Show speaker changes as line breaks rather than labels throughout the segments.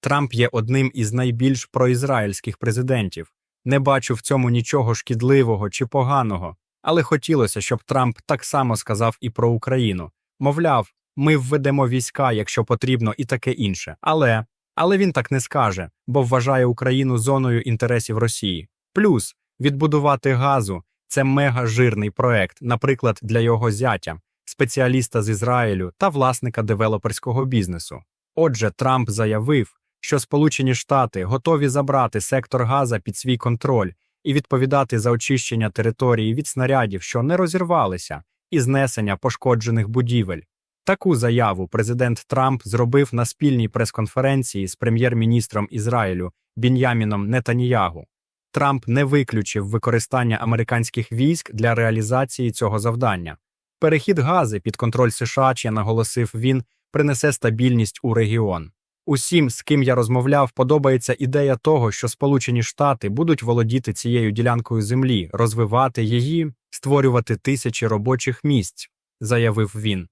Трамп є одним із найбільш проізраїльських президентів. Не бачу в цьому нічого шкідливого чи поганого, але хотілося, щоб Трамп так само сказав і про Україну. Мовляв, ми введемо війська, якщо потрібно, і таке інше. Але але він так не скаже, бо вважає Україну зоною інтересів Росії. Плюс відбудувати газу це мега жирний проект, наприклад, для його зятя, спеціаліста з Ізраїлю та власника девелоперського бізнесу. Отже, Трамп заявив, що Сполучені Штати готові забрати сектор Газа під свій контроль і відповідати за очищення території від снарядів, що не розірвалися, і знесення пошкоджених будівель. Таку заяву президент Трамп зробив на спільній прес-конференції з прем'єр-міністром Ізраїлю Бін'яміном Нетаніягу. Трамп не виключив використання американських військ для реалізації цього завдання. Перехід гази під контроль США, чи наголосив він, принесе стабільність у регіон. Усім, з ким я розмовляв, подобається ідея того, що Сполучені Штати будуть володіти цією ділянкою землі, розвивати її, створювати тисячі робочих місць, заявив він.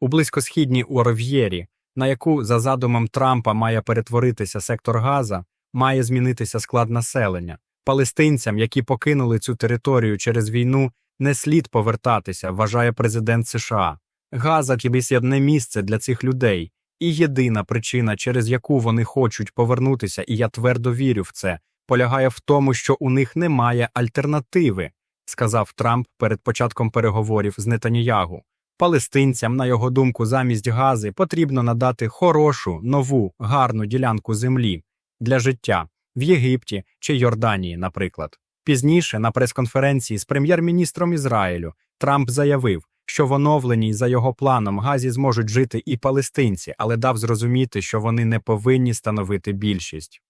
У близькосхідній Уорв'єрі, на яку за задумом Трампа має перетворитися сектор Газа, має змінитися склад населення. Палестинцям, які покинули цю територію через війну, не слід повертатися, вважає президент США. Газа одне місце для цих людей, і єдина причина, через яку вони хочуть повернутися, і я твердо вірю в це, полягає в тому, що у них немає альтернативи, сказав Трамп перед початком переговорів з Нетаніягу. Палестинцям, на його думку, замість гази потрібно надати хорошу, нову, гарну ділянку землі для життя в Єгипті чи Йорданії, наприклад. Пізніше, на прес-конференції з прем'єр-міністром Ізраїлю, Трамп заявив, що в оновленій за його планом газі зможуть жити і палестинці, але дав зрозуміти, що вони не повинні становити більшість.